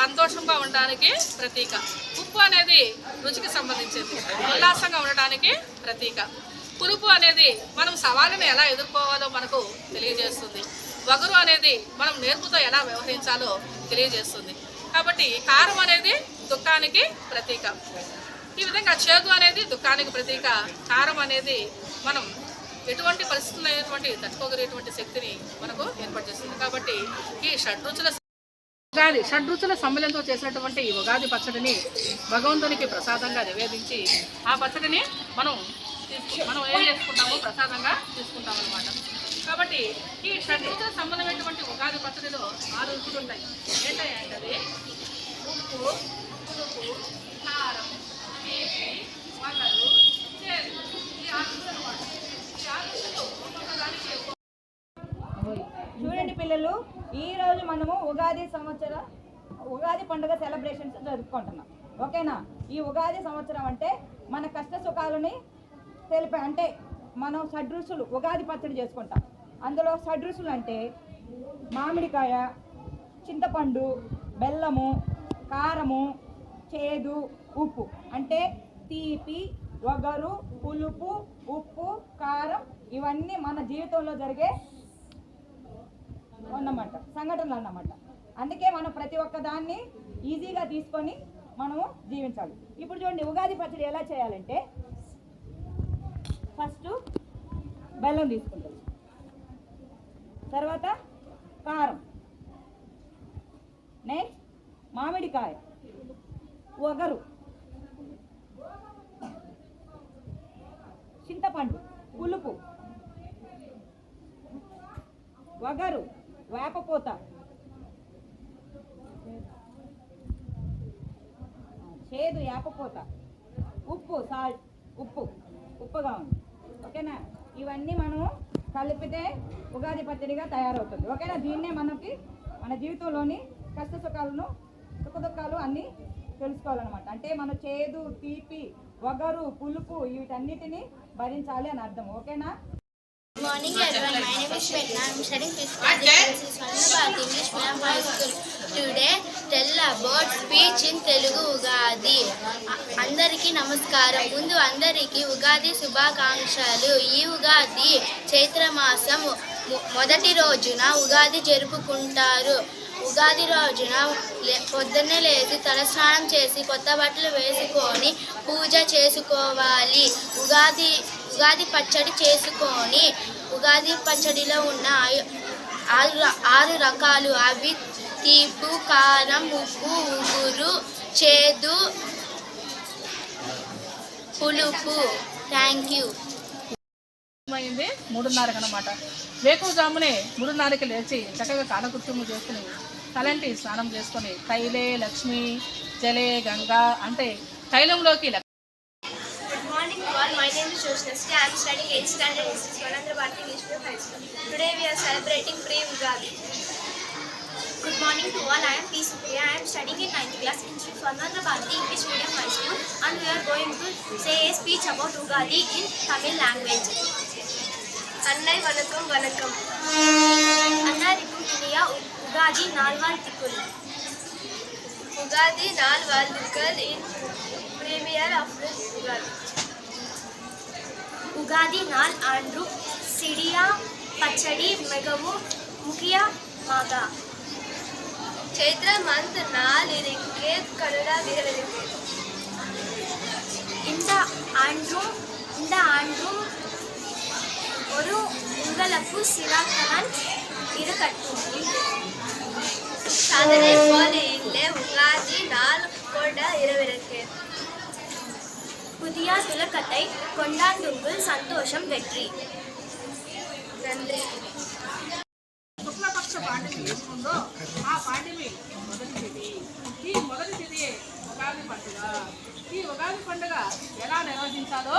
సంతోషంగా ఉండడానికి ప్రతీక. ఉప్పు అనేది రుచికి సంబంధించింది. ఉల్లాసంగా ఉండడానికి ప్రతీక. పులుపు అనేది మనం సవాళ్ళను ఎలా ఎదుర్కోవాలో మనకు తెలియజేస్తుంది. వగరు అనేది మనం నేర్పుతో ఎలా వ్యవహరించాలో తెలియజేస్తుంది. కాబట్టి కారం అనేది దుఃఖానికి ప్రతీక. ఈ విధంగా చేదు అనేది దుఃఖానికి ప్రతీక. కారం అనేది మనం ఎటువంటి పరిస్థితుల్లో అయినటువంటి తట్టుకోగలిగేటువంటి శక్తిని మనకు ఏర్పరిచేస్తుంది. కాబట్టి ఈ షడ్రుచుల ఉగాది షడ్రుచుల సమ్మలంతో చేసినటువంటి ఈ ఉగాది పచ్చడిని భగవంతునికి ప్రసాదంగా నివేదించి ఆ పచ్చడిని మనం మనం ఏం చేసుకుంటామో ప్రసాదంగా తీసుకుంటాం అనమాట కాబట్టి ఈ షడ్రుచుల సంబంధమైనటువంటి ఉగాది పచ్చడిలో ఆరు రుచులు ఉంటాయి. ఏంటంటే పిల్లలు ఈ రోజు మనము ఉగాది సంవత్సర ఉగాది పండుగ సెలబ్రేషన్స్ జరుపుకుంటున్నాం. ఓకేనా? ఈ ఉగాది సంవత్సరం అంటే మన కష్ట సుఖాలని తెలిపే అంటే మనం షడ్రుచులు ఉగాది పచ్చడి చేసుకుంటాం. అందులో షడ్రుచులు అంటే మామిడికాయ చింతపండు బెల్లము కారము చేదు ఉప్పు. అంటే తీపి వగరు పులుపు ఉప్పు కారం ఇవన్నీ మన జీవితంలో జరిగే ఉన్నమాట సంఘటనలు అన్నమాట. అందుకే మనం ప్రతి ఒక్క దాన్ని ఈజీగా తీసుకొని మనము జీవించాలి. ఇప్పుడు చూడండి ఉగాది పచ్చడి ఎలా చేయాలంటే ఫస్ట్ బెల్లం తీసుకుంటాం. తర్వాత కారం. నెక్స్ట్ మామిడికాయ. ఒగరు. చింతపండు. పులుపు. వగరు వేపపూత. చేదు వేపపూత ఉప్పు సాల్ట్ ఉప్పు. ఉప్పుగా ఉంది. ఓకేనా? ఇవన్నీ మనం కలిపితే ఉగాది పచ్చడిగా తయారవుతుంది. ఓకేనా? దీన్నే మనకి మన జీవితంలోని కష్ట సుఖాలను సుఖ దుఃఖాలు అన్నీ తెలుసుకోవాలన్నమాట. అంటే మన చేదు తీపి వగరు పులుపు వీటన్నిటిని భరించాలి అని అర్థం. ఓకేనా? Morning today tell speech in Telugu Ugadi అందరికీ నమస్కారం. ముందు అందరికీ ఉగాది శుభాకాంక్షలు. ఈ ఉగాది చైత్రమాసం మొదటి రోజున ఉగాది జరుపుకుంటారు. ఉగాది రోజున పొద్దున్నే లేచి తలస్నానం చేసి కొత్త బట్టలు వేసుకొని పూజ చేసుకోవాలి. ఉగాది ఉగాది పచ్చడి చేసుకొని ఉగాది పచ్చడిలో ఉన్న ఆరు ఆరు రకాలు. అవి తీపు కారం ఉప్పు ఉగురు చేదు పులుపు. థ్యాంక్ యూ అయింది మూడున్నరకు అనమాట వేకువజామునే మూడున్నరకి లేచి చక్కగా కాలకృత్యము చేసుకుని తలంటి స్నానం చేసుకొని తైలే లక్ష్మి జలే గంగా అంటే తైలంలోకి all. My name is Joshnasti. I am studying 8th standard in Swanandra Bharati English Medium High School. Today we are celebrating Pre-Ugadi. Good morning to all. I am P. Supriya. I am studying in 9th class in Sri Swanandra Bharati English Medium High School and we are going to say a speech about Ugadi in Tamil language. அன்னை வணக்கம் வணக்கம் அன்னாரிக்கும் இனியா உகாதி நால்வாழ்த்துக்கள் உகாதி நாள் வாழ்த்துக்கள் இன் premier of Ugadi Ugadi నాల్ అందు సిడియా పచ్చడి మిகவும் முக்கியமாக. Chaitra month நாள் இருக்கே கனடா வீரருக்கு இந்த ஆண்டும் இந்த ஆண்டும் ஒரு உங்களுக்கு சிராக்கடன் இருக்கட்டும். சாதனை போல இல்லை உகாதி நாள் கொண்ட இரவு புதிய துலக்கத்தை கொண்டாண்டுங்கள் சந்தோஷம் வெற்றி நன்றி శుక్లపక్ష పాడ్యమి ఏది ఉందో ఆ పాడ్యమి మొదటి తిథి ఈ మొదటి తిథి ఉగాది పండుగ ఈ ఉగాది పండుగ ఎలా నిర్వహించాలో